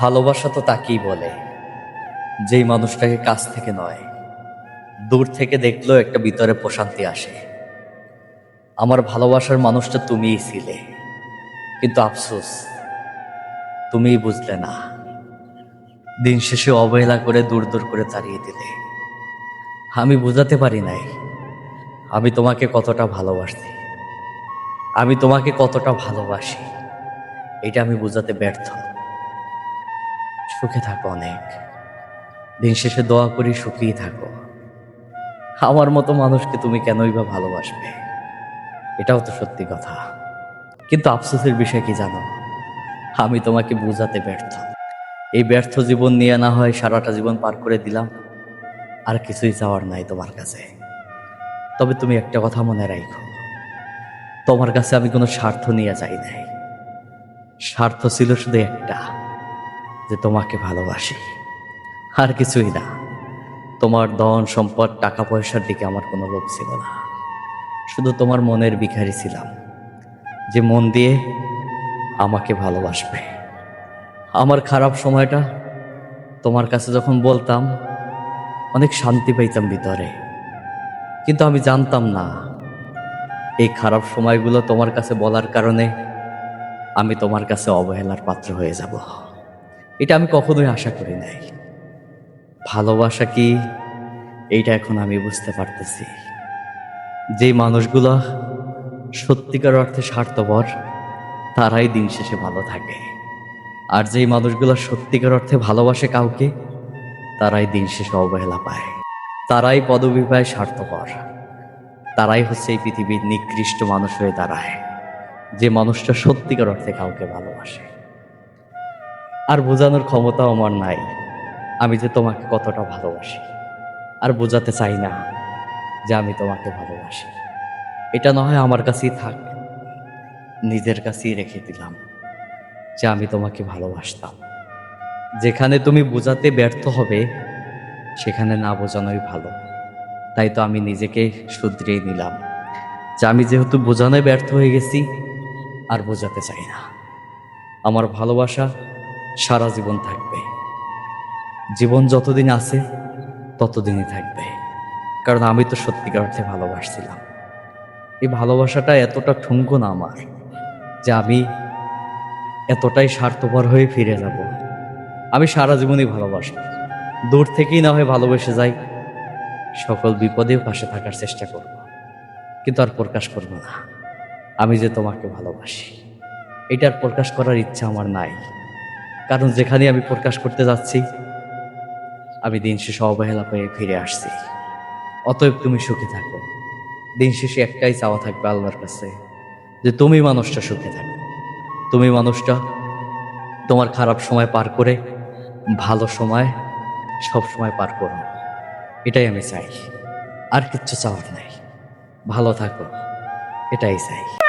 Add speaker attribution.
Speaker 1: ভালোবাসা তো তাকেই বলে। যেই মানুষটাকে কাছ থেকে নয়, দূর থেকে দেখলেও একটা ভিতরে প্রশান্তি আসে। আমার ভালোবাসার মানুষটা তুমিই ছিলে, কিন্তু আফসোস, তুমিই বুঝলে না। দিন শেষে অবহেলা করে দূর দূর করে তাড়িয়ে দিলে। আমি বুঝাতে পারি নাই, আমি তোমাকে কতটা ভালোবাসি, আমি তোমাকে কতটা ভালোবাসি, এটা আমি বোঝাতে ব্যর্থ। সুখে থাকো অনেক। দিন শেষে দোয়া করি, সুখেই থাকো। আমার মতো মানুষকে তুমি কেনই বা ভালোবাসবে? এটাও তো সত্যি কথা। কিন্তু আফসোসের বিষয় কি জানো? আমি তোমাকে বোঝাতে ব্যর্থ। এই ব্যর্থ জীবন নিয়ে না হয় সারাটা জীবন পার করে দিলাম। আর কিছুই চাওয়ার নাই তোমার কাছে। তবে তুমি একটা কথা মনে রাখো তোমার কাছে আমি কোনো স্বার্থ নিয়ে যাই নাই। স্বার্থ ছিল শুধু একটা। যে তোমাকে ভালোবাসি। আর কিছুই না। তোমার ধন, সম্পদ টাকা পয়সার দিকে আমার কোনো লোভ ছিল না। শুধু তোমার মনের ভিখারি ছিলাম। যে মন দিয়ে আমাকে ভালোবাসবে। আমার খারাপ সময়টা তোমার কাছে যখন বলতাম, অনেক শান্তি পাইতাম ভিতরে। কিন্তু আমি জানতাম না, এই খারাপ সময়গুলো তোমার কাছে বলার কারণে আমি তোমার কাছে অবহেলার পাত্র হয়ে যাব। এটা আমি কখনোই আশা করি নাই। ভালোবাসা কি? এইটা এখন আমি বুঝতে পারতেছি। যে মানুষগুলো সত্যিকার অর্থে স্বার্থপর, তারাই দিন শেষে ভালো থাকে। আর যেই মানুষগুলো সত্যিকার অর্থে ভালোবাসে কাউকে, তারাই দিন শেষে অবহেলা পায়। তারাই পদবি পায় স্বার্থপর। তারাই হচ্ছে এই পৃথিবীর নিকৃষ্ট মানুষ হয়ে দাঁড়ায়, যে মানুষটা সত্যিকার অর্থে কাউকে ভালোবাসে। আর বোঝানোর ক্ষমতাও আমার নাই। আমি যে তোমাকে কতটা ভালোবাসি, আর বোঝাতে চাই না যে আমি তোমাকে ভালোবাসি। এটা না হয় আমার কাছেই থাক, নিজের কাছেই রেখে দিলাম যে আমি তোমাকে ভালোবাসতাম। যেখানে তুমি বোঝাতে ব্যর্থ হবে, সেখানে না বোঝানোই ভালো। তাই তো আমি নিজেকে শুধরিয়ে নিলাম যে আমি যেহেতু বোঝানোয় ব্যর্থ হয়ে গেছি, আর বোঝাতে চাই না। আমার ভালোবাসা সারা জীবন থাকবে। জীবন যতদিন আছে, ততদিনই থাকবে। কারণ আমি তো সত্যিকার অর্থে ভালোবাসছিলাম। এই ভালোবাসাটা এতটা ঠুনকো না আমার যে আমি এতটাই স্বার্থপর হয়ে ফিরে যাব। আমি সারা জীবনই ভালোবাসি। দূর থেকেই না হয় ভালোবেসে যাই। সকল বিপদেও পাশে থাকার চেষ্টা করব। কিন্তু আর প্রকাশ করব না। আমি যে তোমাকে ভালোবাসি, এটার প্রকাশ করার ইচ্ছা আমার নাই। কারণ যেখানে আমি প্রকাশ করতে যাচ্ছি, আমি দিন শেষে অবহেলা পেয়ে ফিরে আসছি। অতএব তুমি সুখে থাকো। দিন শেষে একটাই চাওয়া থাকবে আল্লাহর কাছে, যে তুমি মানুষটা সুখে থাকো। তুমি মানুষটা তোমার খারাপ সময় পার করে, ভালো সময় সব সময় পার করো। এটাই আমি চাই। আর কিচ্ছু চাওয়ার নাই। ভালো থাকো। এটাই চাই।